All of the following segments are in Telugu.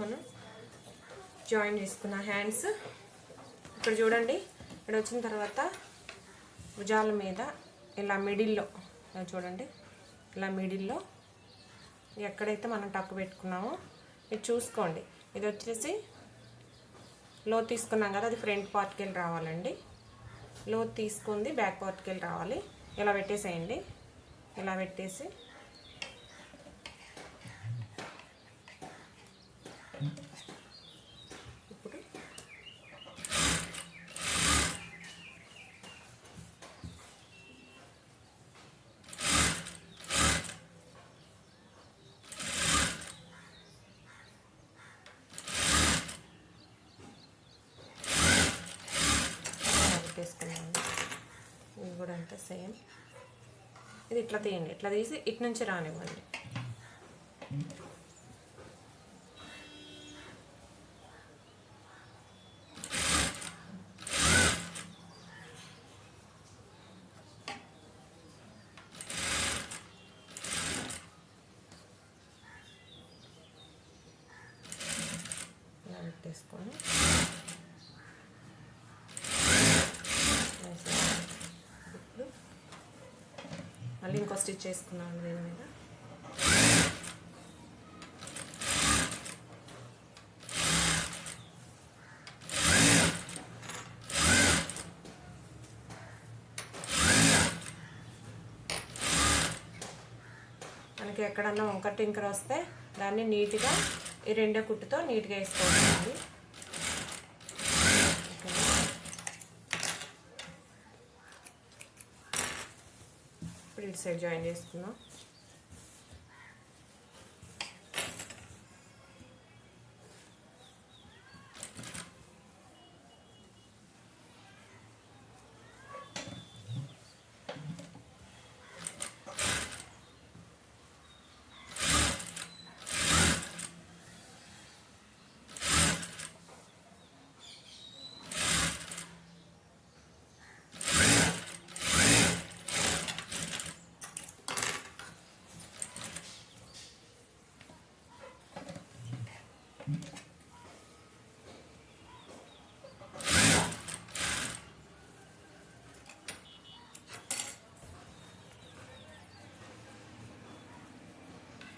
మనం జాయిన్ చేసుకున్న హ్యాండ్స్. ఇక్కడ చూడండి ఇక్కడ వచ్చిన తర్వాత భుజాల మీద ఇలా మిడిల్లో చూడండి ఇలా మిడిల్లో ఎక్కడైతే మనం టక్కు పెట్టుకున్నామో ఇది చూసుకోండి. ఇది వచ్చేసి లో తీసుకున్నాం కదా అది ఫ్రంట్ పార్ట్కి వెళ్ళి రావాలండి. లో తీసుకుంది బ్యాక్ పార్ట్కి వెళ్ళి రావాలి. ఇలా పెట్టేసేయండి. ఇలా పెట్టేసి ఇప్పుడు పెట్టేసుకున్నాను ఇది కూడా అంతే సేమ్. ఇది ఇట్లా తీయండి ఇట్లా తీసి ఇటు నుంచి రానివ్వండి. ఇలా ఇప్పుడు మళ్ళీ ఇంకో స్టిచ్ చేసుకున్నాను దీని మీద మనకి ఎక్కడన్నా వంక టింకర్ వస్తే దాన్ని నీట్గా ఈ రెండో కుట్టుతో నీట్గా వేసుకోవాలి. ఇప్పుడు ఇటు సైడ్ జాయిన్ చేసుకుందాం.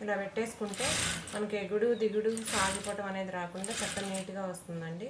ఇలా పెట్టేసుకుంటే మనకి ఎగుడు దిగుడు సాగిపోవటం అనేది రాకుండా చక్కగా నీట్గా వస్తుందండి.